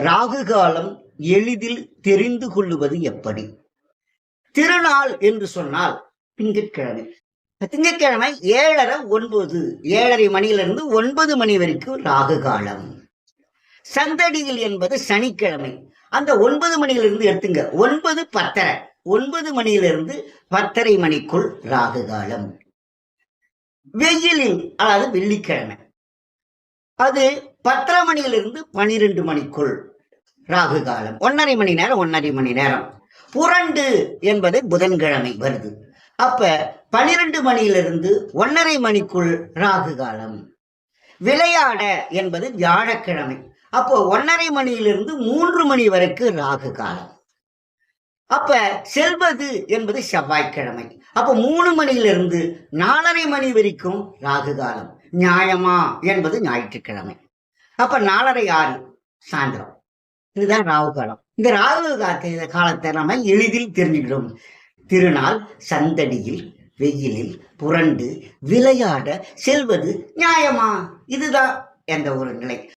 ராகு காலம் எளிதில் தெரிந்து கொள்ளுவது எப்படி? திருநாள் என்று சொன்னால் திங்கட்கிழமை. திங்கட்கிழமை ஏழரை ஒன்பது ஏழரை மணியிலிருந்து ஒன்பது மணி வரைக்கும் ராகு காலம் சந்தடியில் என்பது சனிக்கிழமை. அந்த ஒன்பது மணியிலிருந்து எடுத்துங்க. ஒன்பது பத்தரை. ஒன்பது மணியிலிருந்து பத்தரை மணிக்குள் ராகு காலம் வெயிலில் அதாவது வெள்ளிக்கிழமை. அது பத்தரை மணியிலிருந்து பனிரெண்டு மணிக்குள் ராகு காலம். ஒன்னரை மணி நேரம் ஒன்னரை மணி நேரம். புரண்டு என்பது புதன்கிழமை வருது. அப்ப பனிரெண்டு மணியிலிருந்து ஒன்னரை மணிக்குள் ராகு காலம். விளையாட என்பது வியாழக்கிழமை. அப்போ ஒன்னரை மணியிலிருந்து மூன்று மணி வரைக்கும் ராகு காலம். அப்ப செல்வது என்பது செவ்வாய்க்கிழமை. அப்ப மூணு மணியிலிருந்து நாலரை மணி வரைக்கும் ராகு காலம் நியாயமா என்பது ஞாயிற்றுக்கிழமை. அப்ப நாலரை ஆறு சாயந்தரம். இதுதான் ராகு காலம் இந்த ராகு காத்த காலத்தை நம்ம எளிதில் தெரிஞ்சுக்கிறோம் திருநாள் சந்தடியில் வெயிலில் புரண்டு விளையாட செல்வது நியாயமா? இதுதான் என்ற ஒரு நிலை.